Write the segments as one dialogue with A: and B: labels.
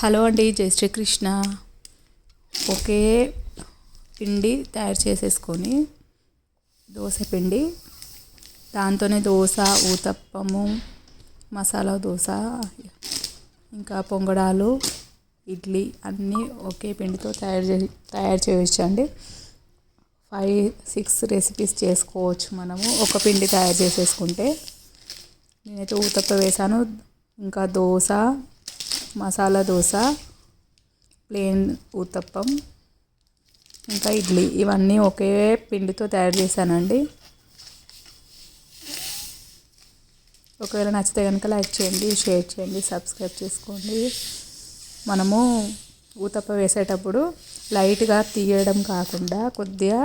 A: Hello అండి జై శ్రీకృష్ణ. ఒకే పిండి తయారు చేసేసుకొని దోశ పిండి దాంతోనే దోశ ఊతప్పము మసాలా దోశ ఇంకా పొంగడాలు ఇడ్లీ అన్నీ ఒకే పిండితో తయారు చే తయారు చేయవచ్చు అండి. ఫైవ్ సిక్స్ రెసిపీస్ చేసుకోవచ్చు మనము ఒక పిండి తయారు చేసేసుకుంటే. నేనైతే ఊతప్ప వేసాను ఇంకా దోశ మసాలా దోశ ప్లేన్ ఊతప్పం ఇంకా ఇడ్లీ. ఇవన్నీ ఒకే పిండితో తయారు చేశానండి. ఒకవేళ నచ్చితే కనుక లైక్ చేయండి షేర్ చేయండి సబ్స్క్రైబ్ చేసుకోండి. మనము ఊతప్ప వేసేటప్పుడు లైట్గా తీయడం కాకుండా కొద్దిగా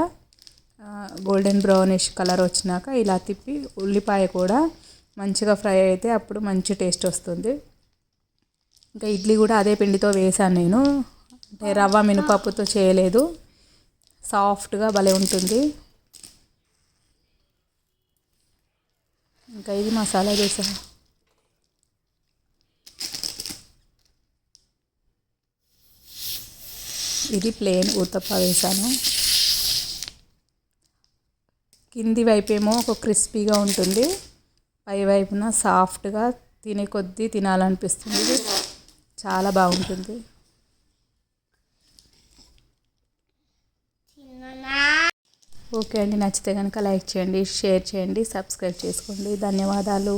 A: గోల్డెన్ బ్రౌనిష్ కలర్ వచ్చినాక ఇలా తిప్పి ఉల్లిపాయ కూడా మంచిగా ఫ్రై అయితే అప్పుడు మంచి టేస్ట్ వస్తుంది. ఇంకా ఇడ్లీ కూడా అదే పిండితో వేసాను నేను. అంటే రవ్వ మినపప్పుతో చేయలేదు. సాఫ్ట్గా భలే ఉంటుంది. ఇంకా ఇది మసాలా దోశ. ఇది ప్లేన్ ఊతప్ప వేసాను కింది వైపేమో ఒక క్రిస్పీగా ఉంటుంది. పై వైపున సాఫ్ట్గా తినే కొద్దీ తినాలనిపిస్తుంది. చాలా బాగుంటుంది. ఓకే అండి నచ్చితే కనుక లైక్ చేయండి షేర్ చేయండి సబ్స్క్రైబ్ చేసుకోండి. ధన్యవాదాలు.